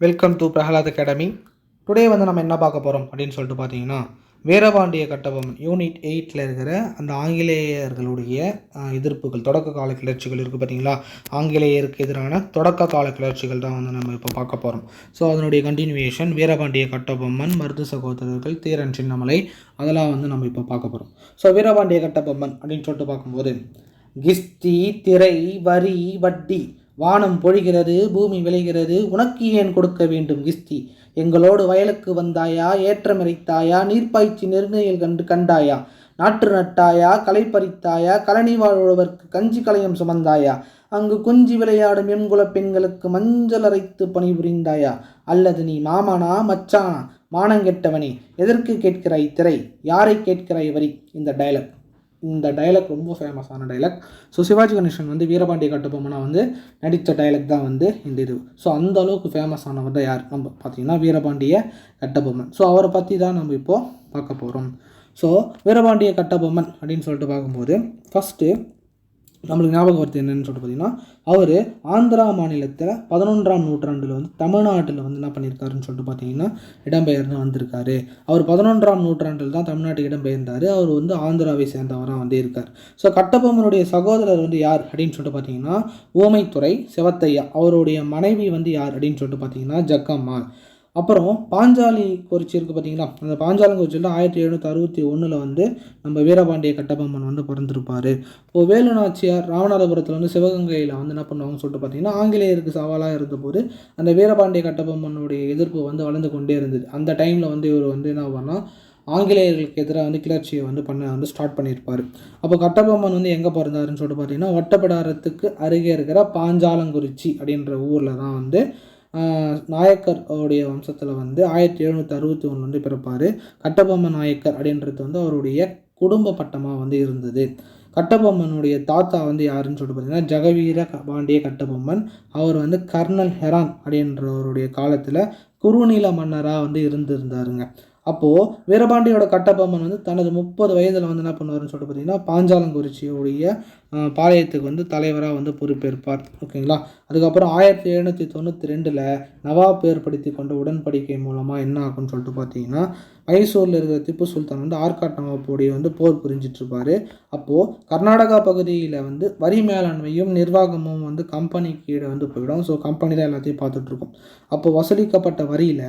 Welcome to Prahlad academy today வந்து நம்ம என்ன பார்க்க போகிறோம் அப்படின்னு சொல்லிட்டு பார்த்தீங்கன்னா வீரபாண்டிய கட்டபொம்மன் யூனிட் எயிட்டில் இருக்கிற அந்த ஆங்கிலேயர்களுடைய எதிர்ப்புகள் தொடக்க கால கிளர்ச்சிகள் இருக்குது பார்த்தீங்களா? ஆங்கிலேயருக்கு எதிரான தொடக்க கால கிளர்ச்சிகள் தான் வந்து நம்ம இப்போ பார்க்க போகிறோம் ஸோ அதனுடைய கண்டினியூவேஷன் வீரபாண்டிய கட்டபொம்மன் மருது சகோதரர்கள் தீரன் சின்னமலை அதெல்லாம் வந்து நம்ம இப்போ பார்க்க போகிறோம் ஸோ வீரபாண்டிய கட்டபொம்மன் அப்படின்னு சொல்லிட்டு பார்க்கும்போது கிஸ்தி திரை வரி வட்டி வானம் பொழிகிறது பூமி விளைகிறது உனக்கு ஏன் கொடுக்க வேண்டும் கிஸ்தி? எங்களோடு வயலுக்கு வந்தாயா ஏற்றமிரைத்தாயா நீர்ப்பாய்ச்சி நெருங்கையில் கண்டு கண்டாயா? நாற்று நட்டாயா களை பறித்தாயா கழனி வாழ்வதற்கு கஞ்சி கலையம் சுமந்தாயா? அங்கு குஞ்சி விளையாடும் எண்குல பெண்களுக்கு மஞ்சள் அரைத்து பணிபுரிந்தாயா? அல்லது நீ மாமனா மச்சானா? மானங்கெட்டவனே எதற்கு கேட்கிறாய் திரை? யாரை கேட்கிறாய் வரி? இந்த டைலாக் இந்த டயலாக் ரொம்ப ஃபேமஸான டைலக் ஸோ சிவாஜி கணேசன் வந்து வீரபாண்டிய கட்டபொம்மனா வந்து நடித்த டைலக் தான் வந்து இந்த இது. ஸோ அந்த அளவுக்கு ஃபேமஸானவர் தான் யார்? நம்ம பார்த்தீங்கன்னா வீரபாண்டிய கட்டபொம்மன். ஸோ அவரை பற்றி தான் நம்ம இப்போது பார்க்க போகிறோம் ஸோ வீரபாண்டிய கட்டபொம்மன் அப்படின்னு சொல்லிட்டு பார்க்கும்போது ஃபஸ்ட்டு நம்மளுக்கு ஞாபகம் வருது என்னன்னு சொல்லிட்டு பார்த்தீங்கன்னா அவர் ஆந்திரா மாநிலத்தில் பதினொன்றாம் நூற்றாண்டில் வந்து தமிழ்நாட்டில் வந்து என்ன பண்ணியிருக்காருன்னு சொல்லிட்டு பார்த்தீங்கன்னா இடம்பெயர்ந்து வந்திருக்காரு. அவர் பதினொன்றாம் நூற்றாண்டில் தான் தமிழ்நாட்டுக்கு இடம்பெயர்ந்தார். அவர் வந்து ஆந்திராவை சேர்ந்தவராக வந்து இருக்கார். ஸோ கட்டபொம்மனுடைய சகோதரர் வந்து யார் அப்படின்னு சொல்லிட்டு பார்த்தீங்கன்னா ஓமைத்துறை சிவத்தையா. அவருடைய மனைவி வந்து யார் அப்படின்னு சொல்லிட்டு பார்த்தீங்கன்னா ஜக்கம்மாள். அப்புறம் பாஞ்சாலி குறிச்சி இருக்குது பார்த்தீங்களா அந்த பாஞ்சாலங்குறிச்சியில் ஆயிரத்தி எழுநூற்றி அறுபத்தி ஒன்றில் வந்து நம்ம வீரபாண்டிய கட்டபொம்மன் வந்து பிறந்திருப்பார். இப்போ வேலு நாச்சியார் ராமநாதபுரத்தில் வந்து சிவகங்கையில் வந்து என்ன பண்ணுவாங்கன்னு சொல்லிட்டு பார்த்தீங்கன்னா ஆங்கிலேயருக்கு சவாலாக இருந்தபோது அந்த வீரபாண்டிய கட்டபொம்மனுடைய எதிர்ப்பு வந்து வளர்ந்து கொண்டே இருந்தது. அந்த டைமில் வந்து இவர் வந்து என்ன பண்ணால் ஆங்கிலேயர்களுக்கு எதிராக வந்து கிளர்ச்சியை வந்து பண்ண வந்து ஸ்டார்ட் பண்ணியிருப்பார். அப்போ கட்டபொம்மன் வந்து எங்கே பிறந்தாருன்னு சொல்லிட்டு பார்த்தீங்கன்னா ஒட்டப்பிடாரத்துக்கு அருகே இருக்கிற பாஞ்சாலங்குறிச்சி அப்படின்ற ஊரில் தான் வந்து நாயக்கர் உடைய வம்சத்தில் வந்து ஆயிரத்தி எழுநூற்றி அறுபத்தி ஒன்று வந்து பிறப்பார். கட்டபொம்மன் நாயக்கர் அப்படின்றது வந்து அவருடைய குடும்ப பட்டமாக வந்து இருந்தது. கட்டபொம்மனுடைய தாத்தா வந்து யாருன்னு சொல்லிட்டு பார்த்தீங்கன்னா ஜெகவீர பாண்டிய கட்டபொம்மன். அவர் வந்து கர்னல் ஹெரான் அப்படின்றவருடைய காலத்தில் குறுநில மன்னராக வந்து இருந்திருந்தாருங்க. அப்போது வீரபாண்டியோட கட்டபொம்மன் வந்து தனது முப்பது வயதில் வந்து என்ன பண்ணுவாருன்னு சொல்லிட்டு பார்த்தீங்கன்னா பாஞ்சாலங்குறிச்சியுடைய பாளையத்துக்கு வந்து தலைவராக வந்து பொறுப்பேற்பார். ஓகேங்களா? அதுக்கப்புறம் ஆயிரத்தி எழுநூற்றி தொண்ணூற்றி ரெண்டில் நவாப் ஏற்படுத்தி கொண்ட உடன்படிக்கை மூலமாக என்ன ஆகும்னு சொல்லிட்டு பார்த்தீங்கன்னா மைசூரில் இருக்கிற திப்பு சுல்தான் வந்து ஆர்காட் நவாப்போடைய வந்து போர் புரிஞ்சிட்ருப்பார். அப்போது கர்நாடகா பகுதியில் வந்து வரி மேலாண்மையும் நிர்வாகமும் வந்து கம்பெனி கீழே வந்து போயிடும். ஸோ கம்பெனி தான் எல்லாத்தையும் பார்த்துட்ருக்கோம். அப்போது வசூலிக்கப்பட்ட வரியில்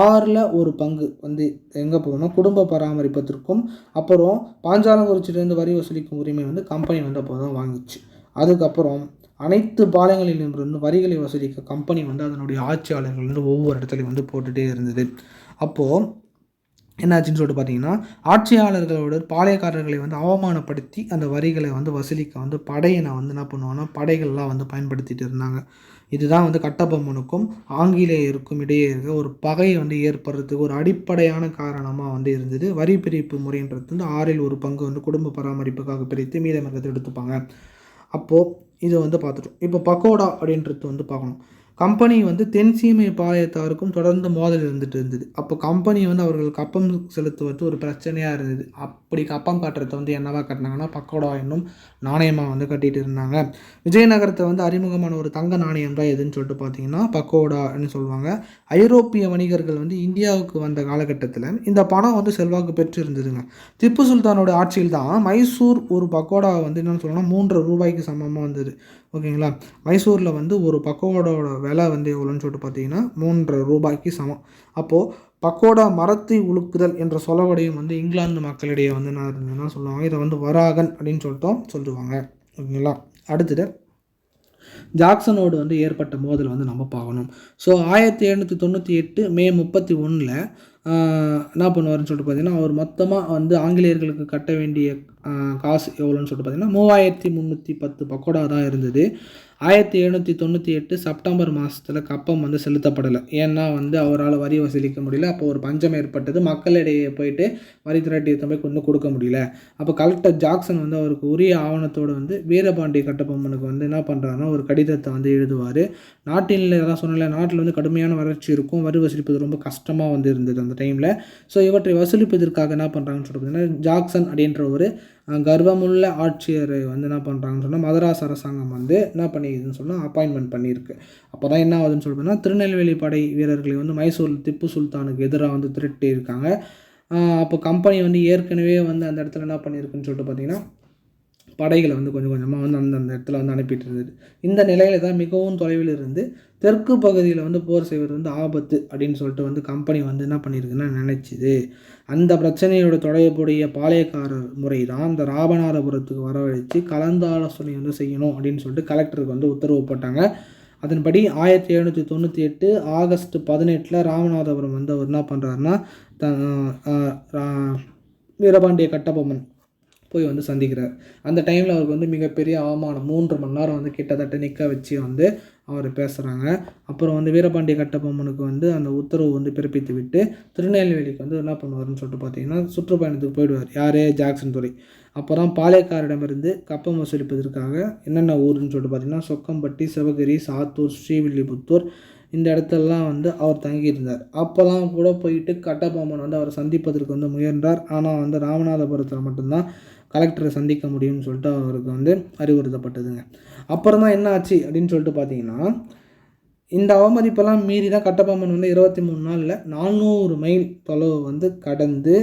ஆறில் ஒரு பங்கு வந்து எங்கே போகணும்? குடும்ப பராமரிப்பதற்கும் அப்புறம் பாஞ்சாலங்குறிச்சியிலேருந்து வரி வசூலிக்கும் உரிமை வந்து கம்பெனி வந்து அப்போ தான் வாங்கிச்சு. அதுக்கப்புறம் அனைத்து பாலங்களிலிருந்து வரிகளை வசூலிக்க கம்பெனி வந்து அதனுடைய ஆட்சியாளர்கள் வந்து ஒவ்வொரு இடத்துலையும் வந்து போட்டுகிட்டே இருந்தது. அப்போது என்னாச்சுன்னு சொல்லிட்டு பார்த்தீங்கன்னா ஆட்சியாளர்களோட பாளையக்காரர்களை வந்து அவமானப்படுத்தி அந்த வரிகளை வந்து வசூலிக்க வந்து படையினை வந்து என்ன பண்ணுவாங்கன்னா படைகள்லாம் வந்து பயன்படுத்திகிட்டு இருந்தாங்க. இதுதான் வந்து கட்டபொம்மனுக்கும் ஆங்கிலேயருக்கும் இடையே இருக்க ஒரு பகை வந்து ஏற்படுறதுக்கு ஒரு அடிப்படையான காரணமாக வந்து இருந்தது. வரி பிரிப்பு முறைன்றது வந்து ஆறில் ஒரு பங்கு வந்து குடும்ப பராமரிப்புக்காக பிரித்து மீதம் எடுத்துப்பாங்க. அப்போது இது வந்து பார்த்துட்டோம். இப்போ பக்கோடா அப்படின்றது வந்து பார்க்கணும். கம்பெனி வந்து தென்சீமை பாளையத்தாருக்கும் தொடர்ந்து மோதல் இருந்துட்டு இருந்தது. அப்போ கம்பெனி வந்து அவர்களுக்கு கப்பம் செலுத்துவது ஒரு பிரச்சனையாக இருந்தது. அப்படி கப்பம் காட்டுறதை வந்து என்னவா கட்டினாங்கன்னா பக்கோடா என்னும் நாணயமாக வந்து கட்டிட்டு இருந்தாங்க. விஜயநகரத்தை வந்து அறிமுகமான ஒரு தங்க நாணயம் தான் எதுன்னு சொல்லிட்டு பார்த்தீங்கன்னா பக்கோடான்னு சொல்லுவாங்க. ஐரோப்பிய வணிகர்கள் வந்து இந்தியாவுக்கு வந்த காலகட்டத்தில் இந்த பணம் வந்து செல்வாக்கு பெற்று இருந்ததுங்க. திப்பு சுல்தானோட ஆட்சியில் தான் மைசூர் ஒரு பக்கோடா வந்து என்னென்னு சொல்லணும்னா மூன்று ரூபாய்க்கு சமமாக வந்தது. ஓகேங்களா? மைசூரில் வந்து ஒரு பக்கோடாவோட விலை வந்து எவ்வளோன்னு சொல்லிட்டு பார்த்தீங்கன்னா மூன்றரை ரூபாய்க்கு சமம். அப்போது பக்கோடா மரத்தை உழுக்குதல் என்ற சொலவடையும் வந்து இங்கிலாந்து மக்களிடையே வந்து என்ன இருந்ததுன்னா சொல்லுவாங்க? இதை வந்து வராகன் அப்படின்னு சொல்லிட்டோம் சொல்லுவாங்க ஓகேங்களா? அடுத்தது ஜாக்சனோடு வந்து ஏற்பட்ட மோதல் வந்து நம்ம பார்க்கணும். ஸோ ஆயிரத்தி எழுநூற்றி தொண்ணூற்றி எட்டு மே முப்பத்தி ஒன்றில் என்ன பண்ணுவார்னு சொல்லிட்டு பார்த்தீங்கன்னா அவர் மொத்தமாக வந்து ஆங்கிலேயர்களுக்கு கட்ட வேண்டிய காசு எவ்வளோன்னு சொல்லிட்டு பார்த்தீங்கன்னா மூவாயிரத்தி முந்நூற்றி பத்து பக்கோடா தான் இருந்தது. ஆயிரத்தி எழுநூற்றி தொண்ணூற்றி எட்டு செப்டம்பர் மாதத்தில் கப்பம் வந்து செலுத்தப்படலை. ஏன்னா வந்து அவரால் வரி வசூலிக்க முடியல. அப்போ ஒரு பஞ்சம் ஏற்பட்டது. மக்களிடையே போயிட்டு வரி திரட்டியத்தை போய் கொண்டு கொடுக்க முடியல. அப்போ கலெக்டர் ஜாக்சன் வந்து அவருக்கு உரிய ஆவணத்தோடு வந்து வீரபாண்டிய கட்டபொம்மனுக்கு வந்து என்ன பண்ணுறாருன்னா ஒரு கடிதத்தை வந்து எழுதுவார். நாட்டில் எதாவது சொன்னல நாட்டில் வந்து கடுமையான வறட்சி இருக்கும். வரி வசூலிப்பது ரொம்ப கஷ்டமாக வந்து இருந்தது அந்த டைமில் ஸோ இவற்றை வசூலிப்பதற்காக என்ன பண்ணுறாங்கன்னு சொல்லிட்டு பார்த்தீங்கன்னா ஜாக்சன் அப்படின்ற ஒரு கர்வமுள்ள ஆட்சியரை வந்து என்ன பண்ணுறாங்கன்னு சொன்னால் மதராஸ் அரசாங்கம் வந்து என்ன பண்ணிக்குதுன்னு சொன்னால் அப்பாயின்மெண்ட் பண்ணியிருக்கு. அப்போ தான் என்ன ஆகுதுன்னு சொல்லிட்டு திருநெல்வேலி படை வீரர்களை வந்து மைசூர் திப்பு சுல்தானுக்கு எதிராக வந்து திரட்டி இருக்காங்க அப்போ கம்பெனி வந்து ஏற்கனவே வந்து அந்த இடத்துல என்ன பண்ணியிருக்குன்னு சொல்லிட்டு பார்த்தீங்கன்னா படைகளை வந்து கொஞ்சம் கொஞ்சமாக வந்து அந்தந்த இடத்துல வந்து அனுப்பிட்டு இருந்தது. இந்த நிலையில தான் மிகவும் தொலைவில் இருந்து தெற்கு பகுதியில் வந்து போர் செய்வது வந்து ஆபத்து அப்படின்னு சொல்லிட்டு வந்து கம்பெனி வந்து என்ன பண்ணியிருக்குன்னா நினச்சிது. அந்த பிரச்சனையோட தொடர்புடைய பாளையக்காரர் முறை தான் இந்த ராமநாதபுரத்துக்கு வரவழைச்சு கலந்தாலோசனை வந்து செய்யணும் அப்படின்னு சொல்லிட்டு கலெக்டருக்கு வந்து உத்தரவு போட்டாங்க. அதன்படி ஆயிரத்தி எழுநூற்றி தொண்ணூற்றி எட்டு ஆகஸ்ட் பதினெட்டில் ராமநாதபுரம் வந்து அவர் என்ன பண்ணுறாருன்னா த ரா- வீரபாண்டிய கட்டபொம்மன் போய் வந்து சந்திக்கிறார். அந்த டைமில் அவருக்கு வந்து மிகப்பெரிய அவமானம். மூன்று மணி நேரம் வந்து கிட்டத்தட்ட நிற்க வச்சு வந்து அவர் பேசுகிறாங்க அப்புறம் வந்து வீரபாண்டிய கட்டபொம்மனுக்கு வந்து அந்த உத்தரவு வந்து பிறப்பித்து விட்டு திருநெல்வேலிக்கு வந்து என்ன பண்ணுவாருன்னு சொல்லிட்டு பார்த்தீங்கன்னா சுற்றுப்பயணத்துக்கு போயிடுவார். யார்? ஜாக்சன் துறை அப்புறம் பாளையக்காரிடமிருந்து கப்பம் வசூலிப்பதற்காக என்னென்ன ஊருன்னு சொல்லிட்டு பார்த்தீங்கன்னா சொக்கம்பட்டி சிவகிரி சாத்தூர் ஸ்ரீவில்லிபுத்தூர் இந்த இடத்துலலாம் வந்து அவர் தங்கியிருந்தார். அப்போல்லாம் கூட போயிட்டு கட்டபொம்மன் வந்து அவரை சந்திப்பதற்கு வந்து முயன்றார். ஆனால் வந்து ராமநாதபுரத்தில் மட்டும்தான் கலெக்டரை சந்திக்க முடியும்னு சொல்லிட்டு அவருக்கு வந்து அறிவுறுத்தப்பட்டதுங்க. அப்புறம் தான் என்ன ஆச்சு அப்படின்னு சொல்லிட்டு பார்த்தீங்கன்னா இந்த அவமதிப்பெல்லாம் மீறி தான் கட்டபொம்மன் வந்து இருபத்தி மூணு நாளில் நானூறு மைல் தொலைவு வந்து கடந்து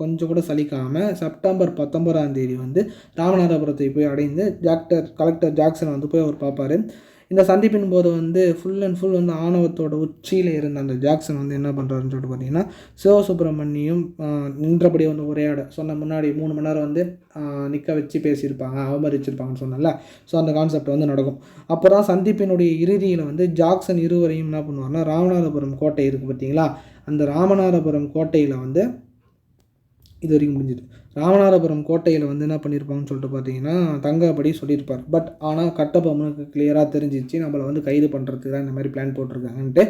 கொஞ்சம் கூட சலிக்காமல் செப்டம்பர் பத்தொன்பதாம் தேதி வந்து ராமநாதபுரத்தை போய் அடைந்து டாக்டர் கலெக்டர் ஜாக்சன் வந்து போய் அவர் பார்ப்பாரு. இந்த சந்திப்பின் போது வந்து ஃபுல் அண்ட் ஃபுல் வந்து ஆணவத்தோட உச்சியில் இருந்த அந்த ஜாக்சன் வந்து என்ன பண்ணுறாருன்னு சொல்லிட்டு பார்த்தீங்கன்னா சிவசுப்ரமணியும் நின்றபடி வந்து உரையாட சொன்ன முன்னாடி மூணு மணி நேரம் வந்து நிற்க வச்சு பேசியிருப்பாங்க அவமரிச்சிருப்பாங்கன்னு சொன்னல ஸோ அந்த கான்செப்ட் வந்து நடக்கும். அப்போ தான் சந்திப்பினுடைய இறுதியில் வந்து ஜாக்சன் இருவரையும் என்ன பண்ணுவார்னா ராமநாதபுரம் கோட்டை இருக்குது பார்த்தீங்களா அந்த ராமநாதபுரம் கோட்டையில் வந்து இது வரைக்கும் முடிஞ்சுது. ராமநாதபுரம் கோட்டையில் வந்து என்ன பண்ணியிருப்பாங்கன்னு சொல்லிட்டு பார்த்தீங்கன்னா தங்கபடி சொல்லியிருப்பார். பட் ஆனால் கட்டபொம்மனுக்கு கிளியராக தெரிஞ்சிச்சு நம்மளை வந்து கைது பண்ணுறதுக்கு தான் இந்த மாதிரி பிளான் போட்டிருக்காங்கன்ட்டு.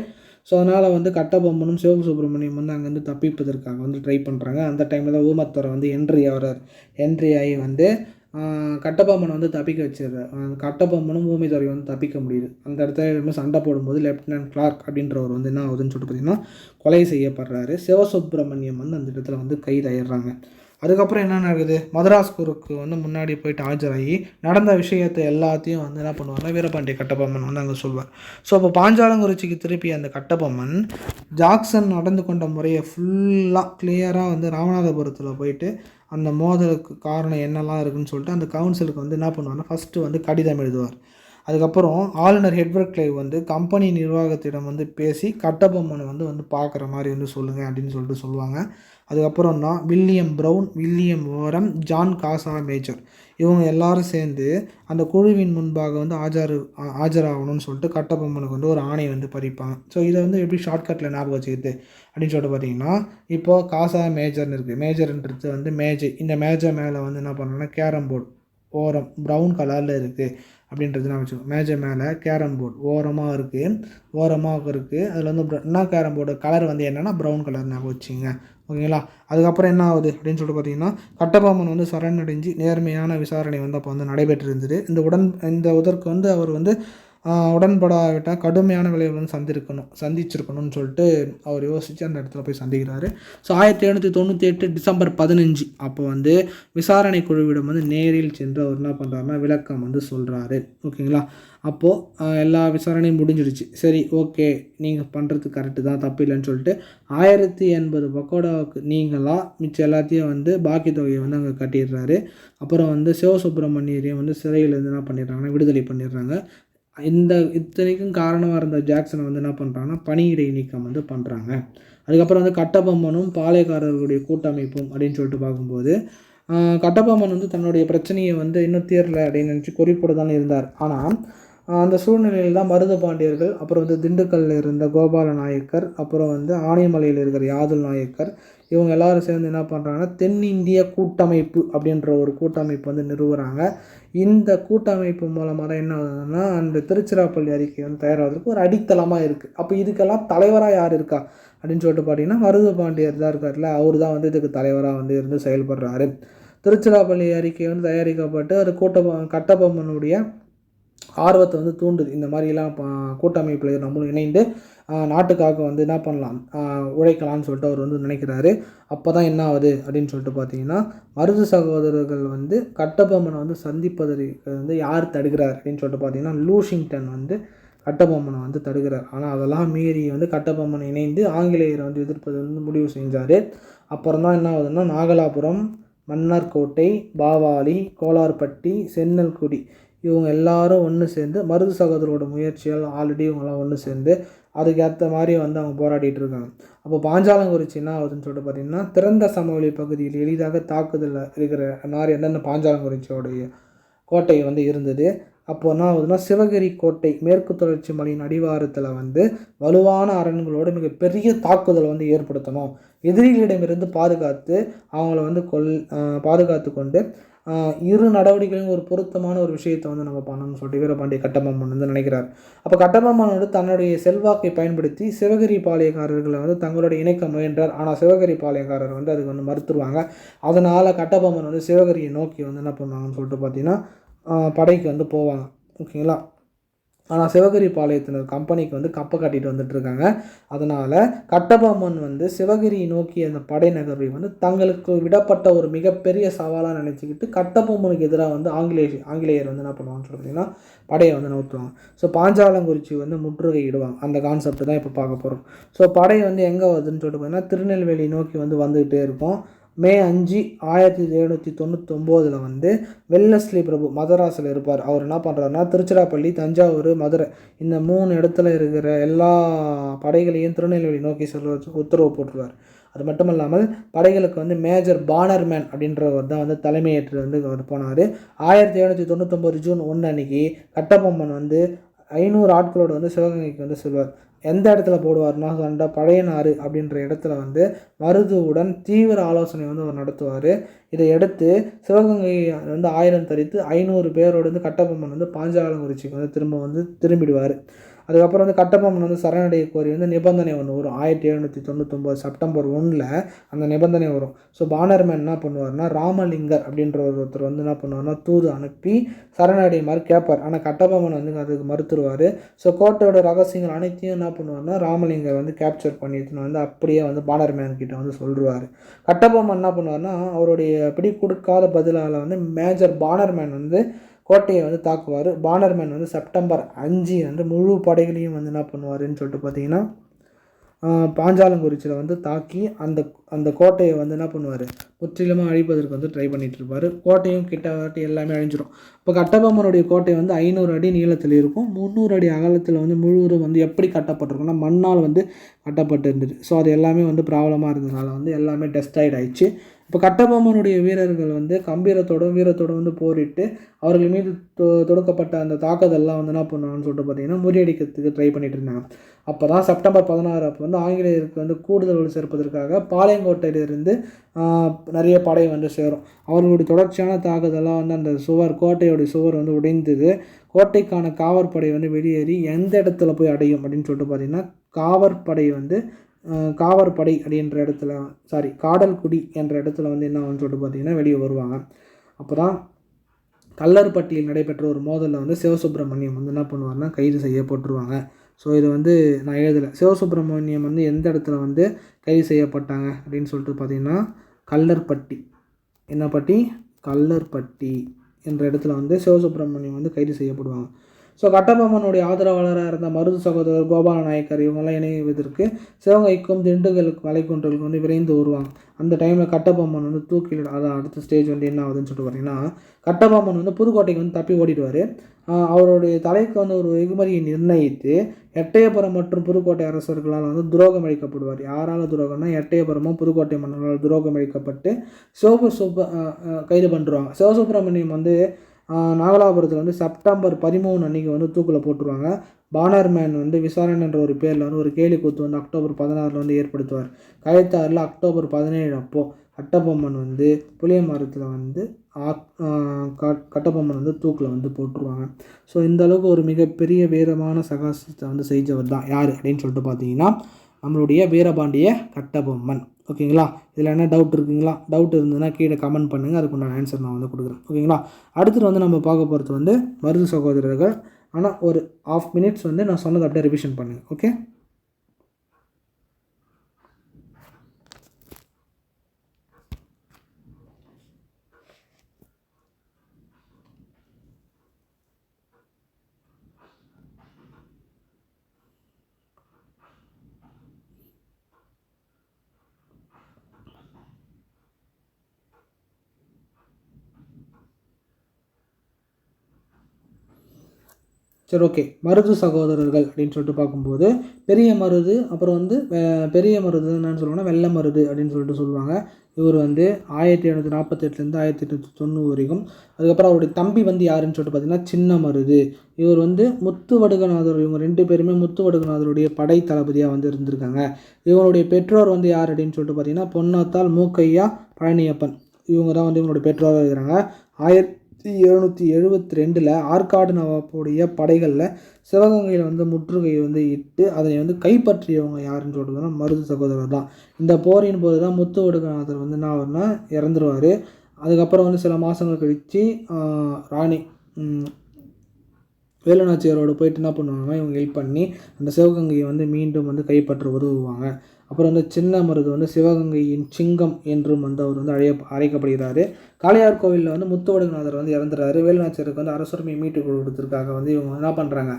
ஸோ அதனால் வந்து கட்டபொம்மனும் சிவசுப்ரமணியம் வந்து அங்கேருந்து தப்பிப்பதற்காக வந்து ட்ரை பண்ணுறாங்க அந்த டைமில் தான் வந்து என்ட்ரி ஆகிறார். என்ட்ரி ஆகி வந்து கட்டபொம்மனை வந்து தப்பிக்க வச்சிடுறார் கட்டபொம்மனும் ஊமைத்துறை வந்து தப்பிக்க முடியுது. அந்த இடத்துல ரொம்ப சண்டை போடும்போது லெப்டினன்ட் கிளார்க் அப்படின்றவர் வந்து என்ன ஆகுதுன்னு சொல்லிட்டு பார்த்தீங்கன்னா கொலை செய்யப்படுறாரு. சிவசுப்பிரமணியம் வந்து அந்த இடத்துல வந்து கைதாயிடுறாங்க அதுக்கப்புறம் என்ன நடக்குது மதராஸ் குருக்கு வந்து முன்னாடி போயிட்டு ஆஜராகி நடந்த விஷயத்தை எல்லாத்தையும் வந்து என்ன பண்ணுவாங்க வீரபாண்டிய கட்டபொம்மன் வந்து அங்கே சொல்வார். ஸோ அப்போ பாஞ்சாலங்குறிச்சிக்கு திருப்பி அந்த கட்டபொம்மன் ஜாக்சன் நடந்து கொண்ட முறையை ஃபுல்லாக கிளியராக வந்து ராமநாதபுரத்தில் போயிட்டு அந்த மோதலுக்கு காரணம் என்னெல்லாம் இருக்குன்னு சொல்லிட்டு அந்த கவுன்சிலுக்கு வந்து என்ன பண்ணுவார்னா ஃபஸ்ட்டு வந்து கடிதம் எழுதுவார். அதுக்கப்புறம் ஆளுநர் ஹெட்வர்க் கிளைவ் வந்து கம்பெனி நிர்வாகத்திடம் வந்து பேசி கட்டபொம்மனை வந்து வந்து பார்க்குற மாதிரி வந்து சொல்லுங்கள் அப்படின்னு சொல்லிட்டு சொல்லுவாங்க. அதுக்கப்புறம் தான் William Brown William Orme John Casamajor. இவங்க எல்லாரும் சேர்ந்து அந்த குழுவின் முன்பாக வந்து ஆஜர் ஆஜராகணும்னு சொல்லிட்டு கட்டபொம்மனுக்கு வந்து ஒரு ஆணை வந்து பறிப்பாங்க. ஸோ இதை வந்து எப்படி ஷார்ட்கட்டில் ஞாபகம் வச்சுக்கிது அப்படின்னு சொல்லிட்டு பார்த்தீங்கன்னா இப்போது காசா மேஜர்னு இருக்குது மேஜர்ன்றது வந்து மேஜை. இந்த மேஜை மேலே வந்து என்ன பண்ணணும்னா கேரம் போர்டு ஓரம் ப்ரௌன் கலரில் இருக்குது அப்படின்றது நான் வச்சுக்கோங்க மேஜை மேலே கேரம் போர்டு ஓரமாக இருக்குது ஓரமாக இருக்குது அதில் வந்து என்ன கேரம் போர்டு? கலர் வந்து என்னென்னா ப்ரௌன் கலர் ஞாபகம் வச்சுங்க ஓகேங்களா? அதுக்கப்புறம் என்ன ஆகுது அப்படின்னு சொல்லிட்டு பார்த்தீங்கன்னா கட்டபொம்மன் வந்து சரணடைஞ்சு நேர்மையான விசாரணை வந்து அப்போ வந்து நடைபெற்று இருந்தது இந்த உடன் இந்த இதற்கு வந்து அவர் வந்து உடன்படாவிட்டால் கடுமையான விளைவு வந்து சந்திருக்கணும் சந்திச்சிருக்கணும்னு சொல்லிட்டு அவர் யோசித்து அந்த இடத்துல போய் சந்திக்கிறாரு. ஸோ ஆயிரத்தி எழுநூற்றி தொண்ணூற்றி எட்டு டிசம்பர் பதினஞ்சு அப்போ வந்து விசாரணை குழுவிடம் வந்து நேரில் சென்று அவர் என்ன பண்ணுறாருன்னா விளக்கம் வந்து சொல்கிறாரு ஓகேங்களா? அப்போது எல்லா விசாரணையும் முடிஞ்சிடுச்சு. சரி ஓகே நீங்கள் பண்ணுறது கரெக்டு தான் தப்பு இல்லைன்னு சொல்லிட்டு ஆயிரத்தி எண்பது பக்கோடாவுக்கு நீங்களாக மிச்சம் எல்லாத்தையும் வந்து பாக்கி தொகையை வந்து அங்கே கட்டிடுறாரு. அப்புறம் வந்து சிவசுப்பிரமணியரையும் வந்து சிறையிலேருந்து என்ன பண்ணிடுறாங்கன்னா விடுதலை பண்ணிடுறாங்க. இந்த இத்தனைக்கும் காரணமாக இருந்த ஜாக்சனை வந்து என்ன பண்ணுறாங்கன்னா பணியிடை நீக்கம் வந்து பண்ணுறாங்க அதுக்கப்புறம் வந்து கட்டபொம்மனும் பாளையக்காரர்களுடைய கூட்டமைப்பும் அப்படின்னு சொல்லிட்டு பார்க்கும்போது கட்டபொம்மன் வந்து தன்னுடைய பிரச்சனையை வந்து இன்னும் தீரலை அப்படின்னு நினச்சி குறிப்பிட தான் இருந்தார். ஆனால் அந்த சூழ்நிலையில் தான் மருத பாண்டியர்கள் அப்புறம் வந்து திண்டுக்கல்லில் இருந்த கோபால நாயக்கர் அப்புறம் வந்து ஆனைமலையில் இருக்கிற யாதுல் நாயக்கர் இவங்க எல்லாரும் சேர்ந்து என்ன பண்ணுறாங்கன்னா தென்னிந்திய கூட்டமைப்பு அப்படின்ற ஒரு கூட்டமைப்பு வந்து நிறுவுறாங்க. இந்த கூட்டமைப்பு மூலமாக தான் என்ன ஆகுதுன்னா அந்த திருச்சிராப்பள்ளி அறிக்கை வந்து தயாராகிறதுக்கு ஒரு அடித்தளமாக இருக்குது அப்போ இதுக்கெல்லாம் தலைவராக யார் இருக்கா? அப்படின்னு சொல்லிட்டு பார்த்தீங்கன்னா மருது பாண்டியர் தான் இருக்கார்ல அவர் தான் வந்து இதுக்கு தலைவராக வந்து இருந்து செயல்படுறாரு. திருச்சிராப்பள்ளி அறிக்கை வந்து தயாரிக்கப்பட்டு அது கூட்ட கட்டபொம்மனுடைய ஆர்வத்தை வந்து தூண்டுது. இந்த மாதிரிலாம் கூட்டமைப்பில் நம்மளும் இணைந்து நாட்டுக்காக வந்து என்ன பண்ணலாம்? உழைக்கலாம்னு சொல்லிட்டு அவர் வந்து நினைக்கிறாரு. அப்போ தான் என்ன ஆகுது அப்படின்னு சொல்லிட்டு பார்த்தீங்கன்னா மருது சகோதரர்கள் வந்து கட்டபொம்மனை வந்து சந்திப்பதற்கு வந்து யார் தடுக்கிறார் அப்படின்னு சொல்லிட்டு பார்த்தீங்கன்னா லூஷிங்டன் வந்து கட்டபொம்மனை வந்து தடுக்கிறார். ஆனால் அதெல்லாம் மீறி வந்து கட்டபொம்மனை இணைந்து ஆங்கிலேயரை வந்து எதிர்ப்பது வந்து முடிவு செஞ்சார். அப்புறம் தான் என்ன ஆகுதுன்னா நாகலாபுரம் மன்னார்கோட்டை பாவாலி கோலார்பட்டி சென்னல்குடி இவங்க எல்லாரும் ஒன்று சேர்ந்து மருது சகோதரோட முயற்சியால் ஆல்ரெடி இவங்கெல்லாம் ஒன்று சேர்ந்து அதுக்கேற்ற மாதிரி வந்து அவங்க போராடிட்டு இருக்காங்க. அப்போ பாஞ்சாலங்குறிச்சி என்ன ஆகுதுன்னு சொல்லிட்டு பார்த்தீங்கன்னா திறந்த சமவெளி பகுதியில் எளிதாக தாக்குதலில் இருக்கிற மாதிரி என்னென்ன பாஞ்சாலங்குறிச்சியோடைய கோட்டை வந்து இருந்தது. அப்போ என்ன ஆகுதுன்னா சிவகிரி கோட்டை மேற்கு தொடர்ச்சி மலையின் அடிவாரத்தில் வந்து வலுவான அரண்களோடு மிகப்பெரிய தாக்குதல் வந்து ஏற்படுத்தணும். எதிரிகளிடமிருந்து பாதுகாத்து அவங்கள வந்து கொல் பாதுகாத்து கொண்டு இரு நடவடிக்கைகளும் ஒரு பொருத்தமான ஒரு விஷயத்தை வந்து நம்ம பண்ணணும்னு சொல்லிட்டு வீரபாண்டிய கட்டபொம்மன் வந்து நினைக்கிறார். அப்போ கட்டபொம்மன் வந்து தன்னுடைய செல்வாக்கை பயன்படுத்தி சிவகிரி பாளையக்காரர்களை வந்து தங்களோட இணைக்க முயன்றார். ஆனால் சிவகிரி பாளையக்காரர் வந்து அதுக்கு வந்து மறுத்துருவாங்க. அதனால் கட்டபொம்மன் வந்து சிவகிரியை நோக்கி வந்து என்ன பண்ணுவாங்கன்னு சொல்லிட்டு பார்த்தீங்கன்னா படைக்கு வந்து போவாங்க. ஓகேங்களா? ஆனால் சிவகிரி பாளையத்தினர் கம்பெனிக்கு வந்து கப்பை கட்டிட்டு வந்துட்டு இருக்காங்க அதனால் கட்டபொம்மன் வந்து சிவகிரி நோக்கி அந்த படை நகர்வை வந்து தங்களுக்கு விடப்பட்ட ஒரு மிகப்பெரிய சவாலாக நினச்சிக்கிட்டு கட்டபொம்மனுக்கு எதிராக வந்து ஆங்கிலேய ஆங்கிலேயர் வந்து என்ன பண்ணுவாங்கன்னு சொல்லி பார்த்தீங்கன்னா படையை வந்து நவுத்துவாங்க. ஸோ பாஞ்சாலங்குறிச்சி வந்து முற்றுகையிடுவாங்க. அந்த கான்செப்ட் தான் இப்போ பார்க்க போகிறோம் ஸோ படை வந்து எங்கே வருதுன்னு சொல்லிட்டு பார்த்தீங்கன்னா திருநெல்வேலி நோக்கி வந்து வந்துக்கிட்டே இருக்கும். மே அஞ்சு ஆயிரத்தி எழுநூற்றி தொண்ணூத்தொம்போதில் வந்து வெல்லஸ்லி பிரபு மதராஸில் இருப்பார். அவர் என்ன பண்ணுறாருன்னா திருச்சிராப்பள்ளி தஞ்சாவூர் மதுரை இந்த மூணு இடத்துல இருக்கிற எல்லா படைகளையும் திருநெல்வேலி நோக்கி செல்வ உத்தரவு போட்டுருவார். அது மட்டும் இல்லாமல் படைகளுக்கு வந்து மேஜர் பானர்மேன் அப்படின்றவர் தான் வந்து தலைமையேற்று வந்து அவர் போனார். ஆயிரத்தி எழுநூற்றி தொண்ணூத்தொம்பது ஜூன் ஒன்று அன்னைக்கு கட்டபொம்மன் வந்து ஐநூறு ஆட்களோடு வந்து சிவகங்கைக்கு வந்து செல்வார். எந்த இடத்துல போடுவார்னா அந்த பழையனாறு அப்படின்ற இடத்துல வந்து மருதுவுடன் தீவிர ஆலோசனை வந்து அவர் நடத்துவார். இதை எடுத்து சிவகங்கை வந்து ஆயிரம் தரித்து ஐநூறு பேரோடு வந்து கட்டபொம்மன் வந்து பாஞ்சாலங்குறிச்சிக்கு வந்து திரும்ப வந்து திரும்பிடுவார். அதுக்கப்புறம் வந்து கட்டபொம்மன் வந்து சரணடைய கோரி வந்து நிபந்தனை ஒன்று வரும். ஆயிரத்தி எழுநூற்றி தொண்ணூத்தொம்பது செப்டம்பர் ஒன்றில் அந்த நிபந்தனை வரும். ஸோ பானர்மேன் என்ன பண்ணுவார்னா ராமலிங்கர் அப்படின்ற ஒருத்தர் வந்து என்ன பண்ணுவார்னா தூது அனுப்பி சரணடையுமாறு கேட்பார் ஆனால் கட்டபொம்மன் வந்து அதுக்கு மறுத்துருவார். ஸோ கோட்டையோட ரகசியங்கள் அனைத்தையும் என்ன பண்ணுவார்னா ராமலிங்கர் வந்து கேப்சர் பண்ணி வந்து அப்படியே வந்து பானர்மேன் கிட்ட வந்து சொல்கிறார் கட்டபொம்மன் என்ன பண்ணுவார்னா அவருடைய பிடி கொடுக்காத பதிலால் வந்து மேஜர் பானர்மேன் வந்து கோட்டையை வந்து தாக்குவார். பானர்மேன் வந்து செப்டம்பர் அஞ்சு வந்து முழு படைகளையும் வந்து என்ன பண்ணுவாருன்னு சொல்லிட்டு பார்த்தீங்கன்னா பாஞ்சாலங்குறிச்சியில் வந்து தாக்கி அந்த அந்த கோட்டையை வந்து என்ன பண்ணுவார்? முற்றிலுமாக அழிப்பதற்கு வந்து ட்ரை பண்ணிகிட்டு இருப்பார். கோட்டையும் கிட்ட எல்லாமே அழிஞ்சிடும் இப்போ கட்டபொம்மனுடைய கோட்டை வந்து ஐநூறு அடி நீளத்தில் இருக்கும். முந்நூறு அடி அகலத்தில் வந்து முழுவதும் வந்து எப்படி கட்டப்பட்டிருக்குன்னா மண்ணால் வந்து கட்டப்பட்டு இருந்துச்சு ஸோ அது எல்லாமே வந்து ப்ராப்ளமாக இருந்ததுனால வந்து எல்லாமே டெஸ்டாய்ட் ஆயிடுச்சு. இப்போ கட்டபொம்மனுடைய வீரர்கள் வந்து கம்பீரத்தோடும் வீரத்தோடும் வந்து போரிட்டு அவர்கள் மீது தொ- தொடுக்கப்பட்ட அந்த தாக்குதல்லாம் வந்து என்ன பண்ணுவாங்கன்னு சொல்லிட்டு பார்த்தீங்கன்னா முறியடிக்கிறதுக்கு ட்ரை பண்ணிட்டு இருந்தாங்க. அப்போ தான் செப்டம்பர் பதினாறு அப்போ வந்து ஆங்கிலேயருக்கு வந்து கூடுதல் வலு சேர்ப்பதற்காக பாளையங்கோட்டையிலிருந்து நிறைய படை வந்து சேரும். அவர்களுடைய தொடர்ச்சியான தாக்குதலாக வந்து அந்த சுவர் கோட்டையோடைய சுவர் வந்து உடைந்தது. கோட்டைக்கான காவற்படை வந்து வெளியேறி எந்த இடத்துல போய் அடையும் அப்படின்னு சொல்லிட்டு பார்த்தீங்கன்னா காவற்படை வந்து காவற்படை அப்படின்ற இடத்துல சாரி காடல்குடி என்ற இடத்துல வந்து என்ன ஆகும்னு சொல்லிட்டு பார்த்தீங்கன்னா வெளியே வருவாங்க. அப்போ தான் கல்லர்பட்டியில் நடைபெற்ற ஒரு மோதலில் வந்து சிவசுப்பிரமணியம் வந்து என்ன பண்ணுவார்னா கைது செய்யப்பட்டுருவாங்க. ஸோ இது வந்து நான் எழுதலை. சிவசுப்பிரமணியம் வந்து எந்த இடத்துல வந்து கைது செய்யப்பட்டாங்க அப்படின்னு சொல்லிட்டு பார்த்தீங்கன்னா கல்லர்பட்டி. என்ன பட்டி? கல்லர்பட்டி என்ற இடத்துல வந்து சிவசுப்பிரமணியம் வந்து கைது செய்யப்படுவாங்க. ஸோ கட்டபொம்மனுடைய ஆதரவாளராக இருந்த மருது சகோதரர் கோபால நாயக்கர் இவங்கெல்லாம் இணைவதற்கு சிவகைக்கும் திண்டுக்கலுக்கு வலைக்குன்றலுக்கு வந்து விரைந்து வருவாங்க. அந்த டைமில் கட்டபொம்மன் வந்து தூக்கிலிட அதான் அடுத்த ஸ்டேஜ் வந்து என்ன ஆகுதுன்னு சொல்லிட்டு பார்த்தீங்கன்னா கட்டபொம்மன் வந்து புதுக்கோட்டைக்கு வந்து தப்பி ஓடிடுவார். அவருடைய தலைக்கு வந்து ஒரு வெகுமதியை நிர்ணயித்து எட்டயபுரம் மற்றும் புதுக்கோட்டை அரசர்களால் வந்து துரோகம் அளிக்கப்படுவார் யாரால் துரோகம்னா எட்டயபுரமும் புதுக்கோட்டை மன்னர்களால் துரோகம் அளிக்கப்பட்டு சிவபு சுப்ப கைது பண்ணுறாங்க சிவசுப்பிரமணியம் வந்து நாகலாபுரத்தில் வந்து செப்டம்பர் பதிமூணு அன்னைக்கு வந்து தூக்கில் போட்டுருவாங்க. பானர்மேன் வந்து விசாரணைன்ற ஒரு பேரில் வந்து ஒரு கேலி கூத்து வந்து அக்டோபர் பதினாறில் வந்து ஏற்படுத்துவார். கயத்தாறில் அக்டோபர் பதினேழு அப்போது கட்டபொம்மன் வந்து புளிய மரத்தில் வந்து ஆக்- கட்டபொம்மன் வந்து தூக்கில் வந்து போட்டுருவாங்க. ஸோ இந்த அளவுக்கு ஒரு மிகப்பெரிய வீரமான சகாசத்தை வந்து செஞ்சவர் தான். யார்? அப்படின்னு சொல்லிட்டு பார்த்தீங்கன்னா நம்மளுடைய வீரபாண்டிய கட்டபொம்மன். ஓகேங்களா? இதில் என்ன டவுட் இருக்குங்களா? டவுட் இருந்ததுன்னா கீழே கமெண்ட் பண்ணுங்கள் அதுக்குண்டான ஆன்சர் நான் வந்து கொடுக்குறேன். ஓகேங்களா? அடுத்தது வந்து நம்ம பார்க்க போகிறது வந்து மருது சகோதரர்கள். ஆனால் ஒரு ஆஃப் மினிட்ஸ் வந்து நான் சொன்னதை அப்படியே ரிவிஷன் பண்ணுங்கள் ஓகே சரி ஓகே மருது சகோதரர்கள் அப்படின்னு சொல்லிட்டு பார்க்கும்போது பெரிய மருது அப்புறம் வந்து பெரிய மருது என்னன்னு சொல்லுவாங்கன்னா வெள்ளை மருது அப்படின்னு சொல்லிட்டு சொல்லுவாங்க. இவர் வந்து ஆயிரத்தி எழுநூற்றி நாற்பத்தெட்டுலேருந்து ஆயிரத்தி எட்நூற்றி தொண்ணூறு வரைக்கும். அதுக்கப்புறம் அவருடைய தம்பி வந்து யாருன்னு சொல்லிட்டு பார்த்தீங்கன்னா சின்ன மருது. இவர் வந்து முத்து வடுகநாதர் இவங்க ரெண்டு பேருமே முத்து வடுகநாதருடைய படை தளபதியாக வந்து இருந்திருக்காங்க. இவங்களுடைய பெற்றோர் வந்து யார் அப்படின்னு சொல்லிட்டு பார்த்தீங்கன்னா பொன்னாத்தால் மூக்கையா பழனியப்பன். இவங்க தான் வந்து இவங்களுடைய பெற்றோராக இருக்கிறாங்க. ஆயிரத்தி எழுநூற்றி எழுபத்தி ரெண்டில் ஆற்காடு நவாப்புடைய படைகளில் சிவகங்கையில் வந்து முற்றுகை வந்து இட்டு அதனை வந்து கைப்பற்றியவங்க யாருன்னு சொல்கிறதுனா மருது சகோதரர் தான். இந்த போரின் போது தான் முத்து ஒடுக்கநாதர் வந்து என்ன ஆகுறனா இறந்துருவார். அதுக்கப்புறம் வந்து சில மாதங்கள் கழித்து ராணி வேலுநாச்சியாரோட போயிட்டு என்ன பண்ணுவாங்கன்னா இவங்க ஹெல்ப் பண்ணி அந்த சிவகங்கையை வந்து மீண்டும் வந்து கைப்பற்ற உதவுவாங்க. அப்புறம் வந்து சின்ன மருது வந்து சிவகங்கையின் சிங்கம் என்றும் வந்து அவர் வந்து அழைய அழைக்கப்படுகிறாரு. காளையார் கோவிலில் வந்து முத்துவடுகநாதர் வந்து இறந்துறாரு. வேலுநாச்சியருக்கு வந்து அரசுரிமை மீட்டு கொடுத்ததுக்காக வந்து இவங்க என்ன பண்ணுறாங்க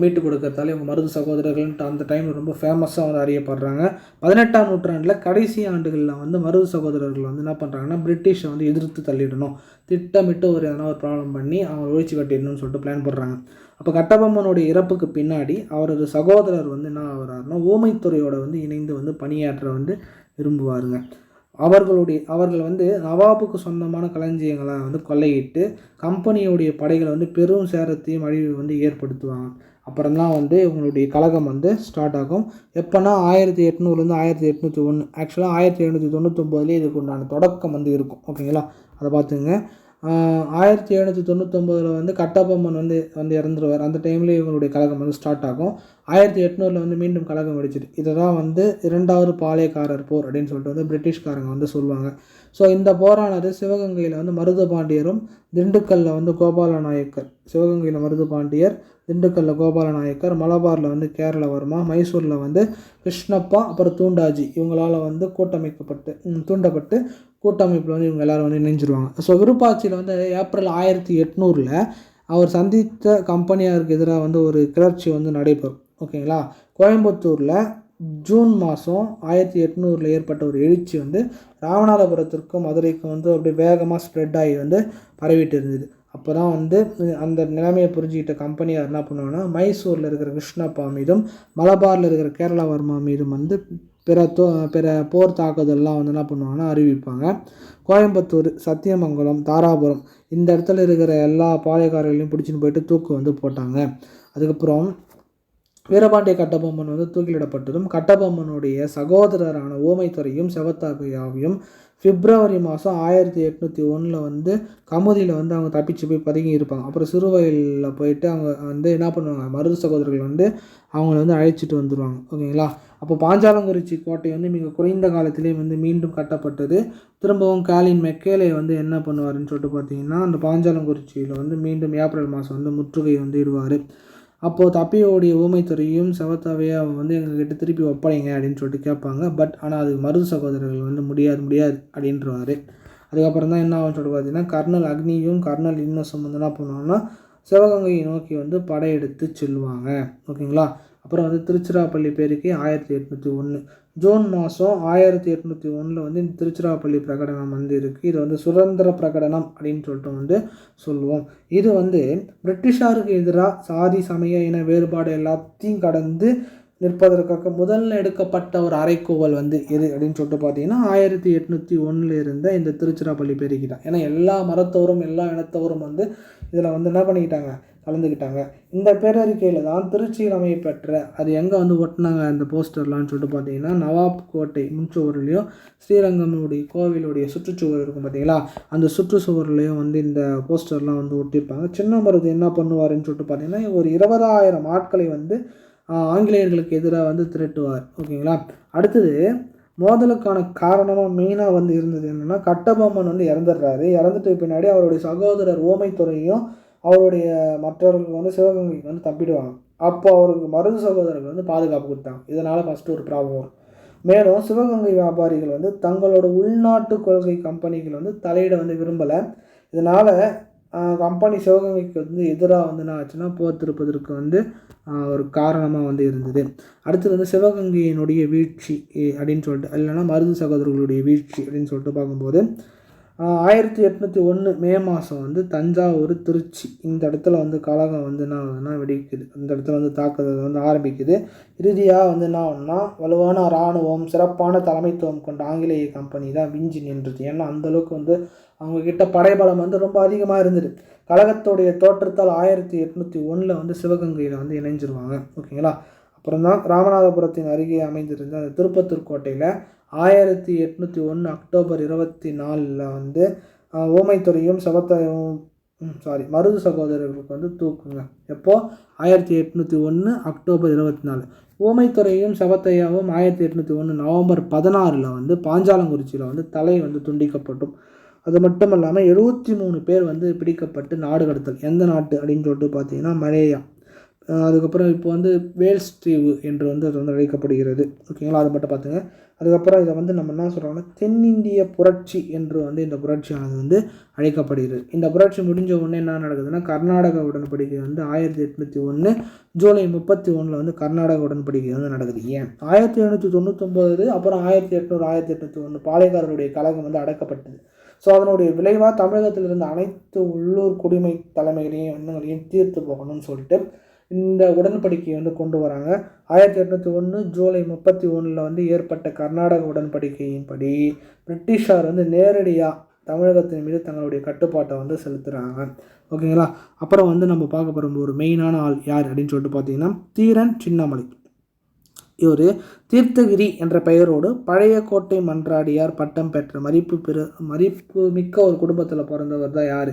மீட்டு கொடுக்கறதால இவங்க மருது சகோதரர்கள்ன்ட்டு அந்த டைமில் ரொம்ப ஃபேமஸாக வந்து அறியப்படுறாங்க. பதினெட்டாம் நூற்றாண்டில் கடைசி ஆண்டுகளில் வந்து மருது சகோதரர்கள் வந்து என்ன பண்ணுறாங்கன்னா பிரிட்டிஷை வந்து எதிர்த்து தள்ளிடணும். திட்டமிட்டு ஒரு எதனா ஒரு ப்ராப்ளம் பண்ணி அவங்க ஒழிச்சு கட்டிடணும்னு சொல்லிட்டு பிளான் போடுறாங்க. அப்போ கட்டபொம்மனுடைய இறப்புக்கு பின்னாடி அவரது சகோதரர் வந்து என்ன ஆகிறாருன்னா ஓமைத்துறையோட வந்து இணைந்து வந்து பணியாற்ற வந்து விரும்புவாருங்க. அவர்களுடைய அவர்கள் வந்து நவாபுக்கு சொந்தமான களஞ்சியங்களை வந்து கொள்ளையிட்டு கம்பெனியுடைய படைகளை வந்து பெரும் சேரத்தையும் அழிவு வந்து ஏற்படுத்துவாங்க. அப்புறம் தான் வந்து இவங்களுடைய கழகம் வந்து ஸ்டார்ட் ஆகும். எப்போனா ஆயிரத்தி எட்நூறுலேருந்து ஆயிரத்தி எட்நூற்றி ஒன்று ஆக்சுவலாக ஆயிரத்தி எழுநூற்றி தொண்ணூத்தொம்போதுலேயே இதுக்கு உண்டான தொடக்கம் வந்து இருக்கும். ஓகேங்களா? அதை பார்த்துங்க. ஆயிரத்தி எழுநூற்றி தொண்ணூத்தொம்போதில் வந்து கட்டபொம்மன் வந்து வந்து இறந்துருவார். அந்த டைமில் இவங்களுடைய கழகம் வந்து ஸ்டார்ட் ஆகும். ஆயிரத்தி எட்நூறில் வந்து மீண்டும் கழகம் வெடிச்சிது. இதை தான் வந்து இரண்டாவது பாளையக்காரர் போர் அப்படின்னு சொல்லிட்டு வந்து பிரிட்டிஷ்காரங்க வந்து சொல்லுவாங்க. ஸோ இந்த போரானது சிவகங்கையில் வந்து மருது பாண்டியரும் திண்டுக்கல்லில் வந்து கோபால நாயக்கர் சிவகங்கையில் மருது பாண்டியர் திண்டுக்கல்லில் கோபால நாயக்கர் மலபாரில் வந்து கேரளவர்மா மைசூரில் வந்து கிருஷ்ணப்பா அப்புறம் தூண்டாஜி. இவங்களால் வந்து கூட்டமைக்கப்பட்டு தூண்டப்பட்டு கூட்டமைப்பில் வந்து இவங்க எல்லோரும் வந்து இணைஞ்சிருவாங்க. ஸோ விருப்பாட்சியில் வந்து ஏப்ரல் ஆயிரத்தி எட்நூறில் அவர் சந்தித்த கம்பெனியாருக்கு எதிராக வந்து ஒரு கிளர்ச்சி வந்து நடைபெறும். ஓகேங்களா? கோயம்புத்தூரில் ஜூன் மாதம் ஆயிரத்தி எட்நூறில் ஏற்பட்ட ஒரு எழுச்சி வந்து ராமநாதபுரத்திற்கும் மதுரைக்கும் வந்து அப்படியே வேகமாக ஸ்ப்ரெட் ஆகி வந்து பரவிட்டு இருந்தது. அப்போ தான் வந்து அந்த நிலைமையை புரிஞ்சுக்கிட்ட கம்பெனியார் என்ன பண்ணுவாங்கன்னா மைசூரில் இருக்கிற கிருஷ்ணப்பா மீதும் மலபாரில் இருக்கிற கேரளவர்மா மீதும் வந்து பிற தோ பிற போர் தாக்குதல்லாம் வந்து என்ன பண்ணுவாங்கன்னா அறிவிப்பாங்க. கோயம்புத்தூர் சத்தியமங்கலம் தாராபுரம் இந்த இடத்துல இருக்கிற எல்லா பாளையக்காரர்களையும் பிடிச்சின்னு போயிட்டு தூக்கு வந்து போட்டாங்க. அதுக்கப்புறம் வீரபாண்டிய கட்டபொம்மன் வந்து தூக்கிலிடப்பட்டதும் கட்டபொம்மனுடைய சகோதரரான ஓமைத்துறையும் செவத்தாகையாவையும் பிப்ரவரி மாதம் ஆயிரத்தி எட்நூற்றி ஒன்றில் வந்து கமுதியில் வந்து அவங்க தப்பிச்சு போய் பதுங்கி இருப்பாங்க. அப்புறம் சிறுவயலில் போயிட்டு அவங்க வந்து என்ன பண்ணுவாங்க? மருது சகோதரர்கள் வந்து அவங்கள வந்து அழைச்சிட்டு வந்துடுவாங்க ஓகேங்களா? அப்போ பாஞ்சாலங்குறிச்சி கோட்டை வந்து மிக குறைந்த காலத்திலே வந்து மீண்டும் கட்டப்பட்டது. திரும்பவும் காலின் மெக்கேலே வந்து என்ன பண்ணுவாருன்னு சொல்லிட்டு பார்த்தீங்கன்னா அந்த பாஞ்சாலங்குறிச்சியில் வந்து மீண்டும் ஏப்ரல் மாதம் வந்து முற்றுகை வந்து இடுவார். அப்போது தப்பியோடைய ஊமைத்துறையும் செவத்தாவையும் அவன் வந்து எங்ககிட்ட திருப்பி ஒப்படைங்க அப்படின்னு சொல்லிட்டு கேட்பாங்க. பட் ஆனால் அது மருது சகோதரர்கள் வந்து முடியாது முடியாது அப்படின்றவாரு அதுக்கப்புறம் தான் என்ன ஆகும்னு சொல்லிட்டு பார்த்தீங்கன்னா கர்னல் அக்னியும் கர்னல் இன்னசம் வந்து என்ன பண்ணுவாங்கன்னா சிவகங்கையை நோக்கி வந்து படையெடுத்து செல்வாங்க. ஓகேங்களா? அப்புறம் வந்து திருச்சிராப்பள்ளி பேருக்கு ஆயிரத்தி எட்நூற்றி ஒன்று ஜூன் மாதம் ஆயிரத்தி எட்நூற்றி ஒன்றில் வந்து இந்த திருச்சிராப்பள்ளி பிரகடனம் வந்து இருக்குது இது வந்து சுதந்திர பிரகடனம் அப்படின்னு சொல்லிட்டு வந்து சொல்லுவோம். இது வந்து பிரிட்டிஷாருக்கு எதிராக சாதி சமய இன வேறுபாடு எல்லாத்தையும் கடந்து நிற்பதற்காக முதல்ல எடுக்கப்பட்ட ஒரு அறைக்கூவல் வந்து எது அப்படின்னு சொல்லிட்டு பார்த்தீங்கன்னா ஆயிரத்தி எட்நூற்றி ஒன்றில் இருந்த இந்த திருச்சிராப்பள்ளி பெருகிட்டான் தான் ஏன்னா எல்லா மரத்தோரும் எல்லா இனத்தவரும் வந்து இதில் வந்து என்ன பண்ணிக்கிட்டாங்க கலந்துக்கிட்டாங்க. இந்த பேரறிக்கையில் தான் திருச்சியில் அமையப்பெற்ற அது எங்கே வந்து ஒட்டினாங்க அந்த போஸ்டர்லாம்னு சொல்லிட்டு பார்த்தீங்கன்னா நவாப் கோட்டை முன்சுவர்லேயும் ஸ்ரீரங்கமுடைய கோவிலுடைய சுற்றுச்சுவர் இருக்கும் பார்த்தீங்களா? அந்த சுற்றுச்சுவர்லேயும் வந்து இந்த போஸ்டர்லாம் வந்து ஒட்டியிருப்பாங்க. சின்ன மருது என்ன பண்ணுவாருன்னு சொல்லிட்டு பார்த்தீங்கன்னா ஒரு இருபதாயிரம் ஆட்களை வந்து ஆங்கிலேயர்களுக்கு எதிராக வந்து திரட்டுவார். ஓகேங்களா? அடுத்தது மோதலுக்கான காரணமாக மெயினாக வந்து இருந்தது என்னென்னா கட்டபொம்மன் வந்து இறந்துடுறாரு. இறந்துட்டு பின்னாடி அவருடைய சகோதரர் ஓமைத்துறையும் அவருடைய மற்றவர்களுக்கு வந்து சிவகங்கைக்கு வந்து தப்பிடுவாங்க. அப்போ அவருக்கு மருது சகோதரர்கள் வந்து பாதுகாப்பு கொடுத்தாங்க. இதனால் ஃபஸ்ட்டு ஒரு ப்ராப்ளம் வரும். மேலும் சிவகங்கை வியாபாரிகள் வந்து தங்களோட உள்நாட்டு கொள்கை கம்பெனிகள் வந்து தலையிட வந்து விரும்பலை. இதனால் கம்பெனி சிவகங்கைக்கு வந்து எதிராக வந்து என்ன ஆச்சுன்னா போர் திருப்பதற்கு வந்து ஒரு காரணமாக வந்து இருந்தது. அடுத்தது வந்து சிவகங்கையினுடைய வீழ்ச்சி அப்படின்னு சொல்லிட்டு இல்லைன்னா மருது சகோதரர்களுடைய வீழ்ச்சி அப்படின்னு சொல்லிட்டு பார்க்கும்போது ஆயிரத்தி எட்நூற்றி ஒன்று மே மாதம் வந்து தஞ்சாவூர் திருச்சி. இந்த இடத்துல வந்து கழகம் வந்து என்ன ஆகுதுன்னா வெடிக்குது. இந்த இடத்துல வந்து தாக்குதல் வந்து ஆரம்பிக்குது. இறுதியாக வந்து என்ன ஆகும்னா வலுவான இராணுவம் சிறப்பான தலைமைத்துவம் கொண்ட ஆங்கிலேய கம்பெனி தான் விஞ்சி நின்றுது. ஏன்னா அந்தளவுக்கு வந்து அவங்கக்கிட்ட படைபலம் வந்து ரொம்ப அதிகமாக இருந்தது. கழகத்துடைய தோற்றத்தால் ஆயிரத்தி எட்நூற்றி ஒன்றில் வந்து சிவகங்கையில் வந்து இணைஞ்சிருவாங்க. ஓகேங்களா? அப்புறம் தான் ராமநாதபுரத்தின் அருகே அமைந்திருந்த அந்த திருப்பத்தூர் கோட்டையில் ஆயிரத்தி எட்நூற்றி ஒன்று அக்டோபர் இருபத்தி நாலில் வந்து ஓமைத்துறையும் சபத்தையும் சாரி மருது சகோதரர்களுக்கு வந்து தூக்குங்க. எப்போ? ஆயிரத்தி எட்நூற்றி ஒன்று அக்டோபர் இருபத்தி நாலு. ஓமைத்துறையும் சபத்தையாவும் ஆயிரத்தி எட்நூற்றி ஒன்று நவம்பர் பதினாறில் வந்து பாஞ்சாலங்குறிச்சியில் வந்து தலை வந்து துண்டிக்கப்பட்டும். அது மட்டும் இல்லாமல் எழுபத்தி மூணு பேர் வந்து பிடிக்கப்பட்டு நாடு கடத்தல். எந்த நாட்டு அப்படின்னு சொல்லிட்டு பார்த்தீங்கன்னா மலேயா. அதுக்கப்புறம் இப்போ வந்து வேல்ஸ் தீவு என்று வந்து அது வந்து அழைக்கப்படுகிறது. ஓகேங்களா அது மட்டும் பார்த்துங்க. அதுக்கப்புறம் இதை வந்து நம்ம என்ன சொல்கிறோம்னா தென்னிந்திய புரட்சி என்று வந்து இந்த புரட்சியானது வந்து அழைக்கப்படுகிறது. இந்த புரட்சி முடிஞ்ச உடனே என்ன நடக்குதுன்னா கர்நாடக உடன்படிக்கை வந்து ஆயிரத்தி எட்நூற்றி ஒன்று ஜூலை முப்பத்தி ஒன்றில் வந்து கர்நாடக உடன்படிக்கை வந்து நடக்குது. ஏன்? ஆயிரத்தி எழுநூற்றி தொண்ணூற்றொம்பது அப்புறம் ஆயிரத்தி எட்நூறு ஆயிரத்தி எட்நூற்றி ஒன்று பாளையக்காரருடைய கழகம் வந்து அடக்கப்பட்டது. ஸோ அதனுடைய விளைவாக தமிழகத்தில் இருந்த அனைத்து உள்ளூர் குடிமை தலைமைகளையும் எண்ணங்களையும் தீர்த்து போகணும்னு சொல்லிட்டு இந்த உடன்படிக்கையை வந்து கொண்டு வராங்க. ஆயிரத்தி எட்நூற்றி ஒன்று ஜூலை முப்பத்தி ஒன்றில் வந்து ஏற்பட்ட கர்நாடக உடன்படிக்கையின்படி பிரிட்டிஷார் வந்து நேரடியாக தமிழகத்தின் மீது தங்களுடைய கட்டுப்பாட்டை வந்து செலுத்துகிறாங்க ஓகேங்களா? அப்புறம் வந்து நம்ம பார்க்க போகிற ஒரு மெயினான ஆள் யார் அப்படின்னு சொல்லிட்டு பார்த்தீங்கன்னா தீரன் சின்னமலை. இவர் தீர்த்தகிரி என்ற பெயரோடு பழைய கோட்டை மன்றாடியார் பட்டம் பெற்ற மதிப்பு பெரு மதிப்பு மிக்க ஒரு குடும்பத்தில் பிறந்தவர் தான் யார்?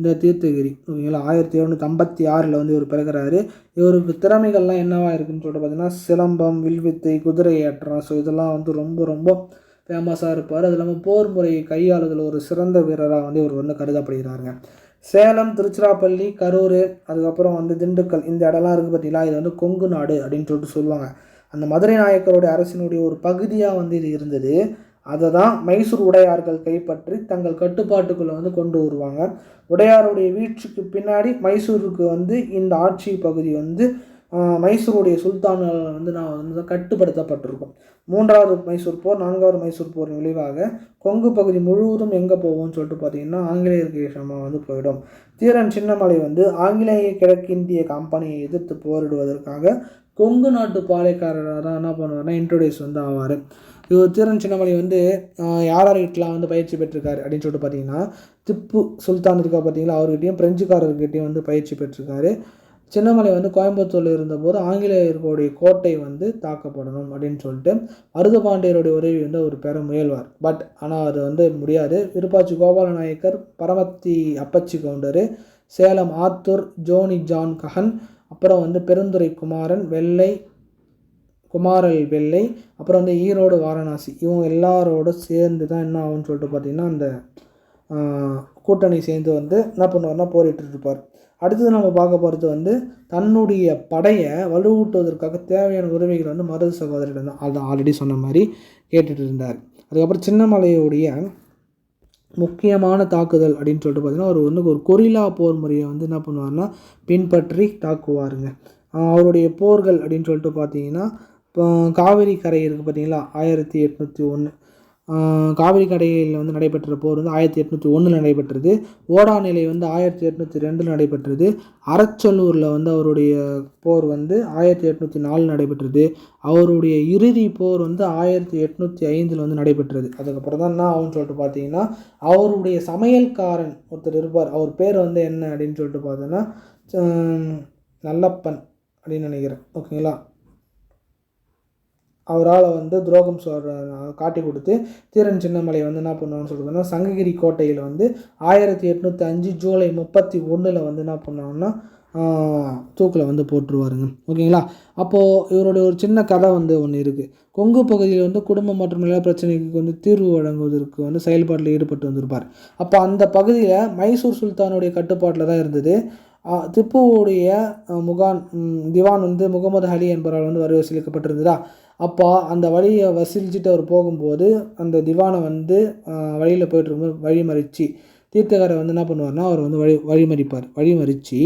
இந்த தீர்த்தகிரி ஓகேங்களா ஆயிரத்தி எழுநூற்றி ஐம்பத்தி ஆறில் வந்து இவர் பிறகுறாரு இவருக்கு திறமைகள்லாம் என்னவாக இருக்குன்னு சொல்லிட்டு பார்த்தீங்கன்னா சிலம்பம் வில்வித்தை குதிரை ஏற்றம். ஸோ இதெல்லாம் வந்து ரொம்ப ரொம்ப ஃபேமஸாக இருப்பார். அது இல்லாமல் போர் முறையை கையாளுதல் ஒரு சிறந்த வீரராக வந்து இவர் வந்து கருதப்படுகிறாருங்க. சேலம் திருச்சிராப்பள்ளி கரூர் அதுக்கப்புறம் வந்து திண்டுக்கல் இந்த இடம்லாம் இருக்குது பார்த்தீங்களா? இது வந்து கொங்கு நாடு அப்படின்னு சொல்லிட்டு சொல்லுவாங்க. அந்த மதுரை நாயக்கருடைய அரசினுடைய ஒரு பகுதியாக வந்து இது இருந்தது. அதை தான் மைசூர் உடையார்கள் கைப்பற்றி தங்கள் கட்டுப்பாட்டுக்குள்ளே வந்து கொண்டு வருவாங்க. உடையாருடைய வீழ்ச்சிக்கு பின்னாடி மைசூருக்கு வந்து இந்த ஆட்சி பகுதி வந்து மைசூருடைய சுல்தான்கள் வந்து நான் வந்து கட்டுப்படுத்தப்பட்டிருக்கும். மூன்றாவது மைசூர் போர் நான்காவது மைசூர் போரின் விளைவாக கொங்கு பகுதி முழுவதும் எங்கே போகும்னு சொல்லிட்டு பார்த்தீங்கன்னா ஆங்கிலேயருக்கு விஷயமாக வந்து போயிடும். தீரன் சின்னமலை வந்து ஆங்கிலேய கிழக்கிந்திய கம்பெனியை எதிர்த்து போரிடுவதற்காக கொங்கு நாட்டு பாளையக்காரராக தான் என்ன பண்ணுவார்னா இன்ட்ரொடியூஸ் வந்து ஆவார். இவர் தீரன் சின்னமலை வந்து யார் யார்கிட்டலாம் வந்து பயிற்சி பெற்றிருக்காரு அப்படின்னு சொல்லிட்டு பார்த்தீங்கன்னா திப்பு சுல்தான் இருக்கா பார்த்தீங்களா? அவர்கிட்டையும் பிரெஞ்சுக்காரர்கிட்டையும் வந்து பயிற்சி பெற்றிருக்காரு. சின்னமலை வந்து கோயம்புத்தூரில் இருந்தபோது ஆங்கிலேயர்களுடைய கோட்டை வந்து தாக்கப்படணும் அப்படின்னு சொல்லிட்டு மருதுபாண்டியருடைய உதவி வந்து அவர் பெற முயல்வார். பட் ஆனால் அது வந்து முடியாது. விருப்பாச்சி கோபால நாயக்கர் பரமத்தி அப்பச்சி கவுண்டர் சேலம் ஆத்தூர் ஜோனி ஜான் கஹன் அப்புறம் வந்து பெருந்துறை குமாரன் வெள்ளை குமாரல் வெள்ளை அப்புறம் வந்து ஈரோடு வாரணாசி. இவங்க எல்லாரோடு சேர்ந்து தான் என்ன ஆகும்னு சொல்லிட்டு பார்த்தீங்கன்னா அந்த கூட்டணி சேர்ந்து வந்து என்ன பண்ணுவார்னா போரிட்டு இருப்பார் அடுத்தது நம்ம பார்க்க போகிறது வந்து தன்னுடைய படையை வலுவூட்டுவதற்காக தேவையான உதவிகளை வந்து மருது சகோதரிடம் தான். அதான் ஆல்ரெடி சொன்ன மாதிரி கேட்டுட்டு இருந்தார். அதுக்கப்புறம் சின்னமலையுடைய முக்கியமான தாக்குதல் அப்படின்னு சொல்லிட்டு பார்த்தீங்கன்னா அவர் வந்து ஒரு கொரில்லா போர் முறையை வந்து என்ன பண்ணுவார்னா பின்பற்றி தாக்குவாருங்க. அவருடைய போர்கள் அப்படின்னு சொல்லிட்டு பார்த்தீங்கன்னா இப்போ காவிரி கரை இருக்குது பார்த்தீங்களா? ஆயிரத்தி எட்நூற்றி ஒன்று காவிரி கடையில் வந்து நடைபெற்ற போர் வந்து ஆயிரத்தி எட்நூற்றி ஒன்றில் நடைபெற்றது. ஓடாநிலை வந்து ஆயிரத்தி எட்நூற்றி ரெண்டில் நடைபெற்றது. அறச்சலூரில் வந்து அவருடைய போர் வந்து ஆயிரத்தி எட்நூற்றி நாலில் நடைபெற்றது. அவருடைய இறுதி போர் வந்து ஆயிரத்தி எட்நூற்றி ஐந்தில் வந்து நடைபெற்றது. அதுக்கப்புறம் தான் என்ன ஆகும்னு சொல்லிட்டு பார்த்தீங்கன்னா அவருடைய சமையல்காரன் ஒருத்தர் இருப்பார். அவர் பேர் வந்து என்ன அப்படின்னு சொல்லிட்டு பார்த்தோன்னா நல்லப்பன் அப்படின்னு நினைக்கிறேன். ஓகேங்களா? அவரால் வந்து துரோகம் சொல்கிற காட்டி கொடுத்து தீரன் சின்னமலை வந்து என்ன பண்ணுவான்னு சொல்கிறதுனா சங்ககிரி கோட்டையில் வந்து ஆயிரத்தி எட்நூற்றி அஞ்சு ஜூலை முப்பத்தி ஒன்றில் வந்து என்ன பண்ணுவாங்கன்னா தூக்கில் வந்து போட்டுருவாருங்க. ஓகேங்களா? அப்போது இவருடைய ஒரு சின்ன கதை வந்து ஒன்று இருக்குது கொங்கு பகுதியில் வந்து குடும்பம் மற்றும் நில பிரச்சனைக்கு வந்து தீர்வு வழங்குவதற்கு வந்து செயல்பாட்டில் ஈடுபட்டு வந்திருப்பார். அப்போ அந்த பகுதியில் மைசூர் சுல்தானுடைய கட்டுப்பாட்டில் தான் இருந்தது. திப்புவுடைய முகான் திவான் வந்து முகமது அலி என்பவரால் வந்து வரி அப்போ அந்த வழியை வசூலிச்சுட்டு அவர் போகும்போது அந்த திவானை வந்து வழியில் போயிட்டு இருக்கும்போது வழிமறிச்சு தீர்த்தகாரை வந்து என்ன பண்ணுவார்னா அவர் வந்து வழி வழிமறிப்பார். வழிமறித்து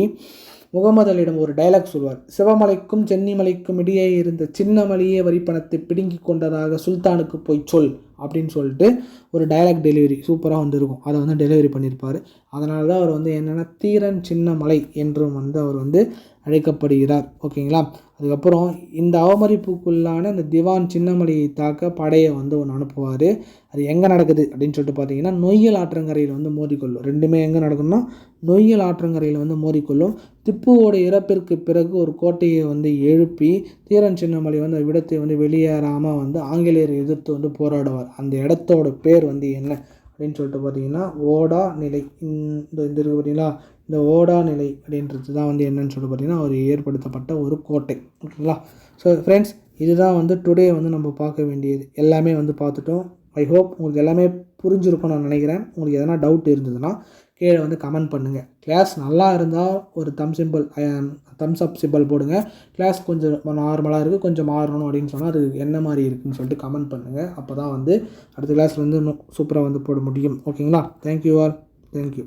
முகமது அலியிடம் ஒரு டைலாக் சொல்வார் சிவமலைக்கும் சென்னிமலைக்கும் இடையே இருந்த சின்ன மலையே வரிப்பணத்தை பிடுங்கி கொண்டதாக சுல்தானுக்கு போய் சொல் அப்படின்னு சொல்லிட்டு ஒரு டைலாக் டெலிவரி சூப்பராக வந்து இருக்கும் அதை வந்து டெலிவரி பண்ணியிருப்பார். அதனால தான் அவர் வந்து என்னென்னா தீரன் சின்ன மலை என்றும் வந்து அவர் வந்து அழைக்கப்படுகிறார். ஓகேங்களா? அதுக்கப்புறம் இந்த அவமதிப்புக்குள்ளான இந்த திவான் சின்னமலையை தாக்க படையை வந்து ஒன்று அனுப்புவார். அது எங்கே நடக்குது அப்படின்னு சொல்லிட்டு பார்த்தீங்கன்னா நொய்யல் ஆற்றங்கரையில் வந்து மோதிக்கொள்ளும். ரெண்டுமே எங்கே நடக்கும்னா நொய்யல் ஆற்றங்கரையில் வந்து மோதிக்கொள்ளும். திப்புவோட இறப்பிற்கு பிறகு ஒரு கோட்டையை வந்து எழுப்பி தீரன் சின்னமலை வந்து அந்த விடத்தை வந்து வெளியேறாமல் வந்து ஆங்கிலேயரை எதிர்த்து வந்து போராடுவார். அந்த இடத்தோட பேர் வந்து என்ன? அப்படின்னு சொல்லிட்டு பார்த்தீங்கன்னா ஓடா நிலை. இந்த இந்த இருக்கு பார்த்தீங்களா இந்த ஓடா நிலை அப்படின்றது தான் வந்து என்னன்னு சொல்லிட்டு பார்த்தீங்கன்னா ஒரு ஏற்படுத்தப்பட்ட ஒரு கோட்டை. ஓகேங்களா? ஸோ ஃப்ரெண்ட்ஸ் இதுதான் வந்து டுடே வந்து நம்ம பார்க்க வேண்டியது. எல்லாமே வந்து பார்த்துட்டோம். ஐ ஹோப் உங்களுக்கு எல்லாமே புரிஞ்சிருக்கும் நான் நினைக்கிறேன். உங்களுக்கு எதனா டவுட் இருந்ததுன்னா கீழே வந்து கமெண்ட் பண்ணுங்கள் கிளாஸ் நல்லா இருந்தால் ஒரு thumb simple thumbs up simple போடுங்க. கிளாஸ் கொஞ்சம் நார்மலாக இருக்குது கொஞ்சம் மாறணும் அப்படின்னு சொன்னால் அது என்ன மாதிரி இருக்குதுன்னு சொல்லிட்டு கமெண்ட் பண்ணுங்கள் அப்போ தான் வந்து அடுத்த கிளாஸ் வந்து இன்னும் சூப்பராக வந்து போட முடியும். ஓகேங்களா? Thank you all thank you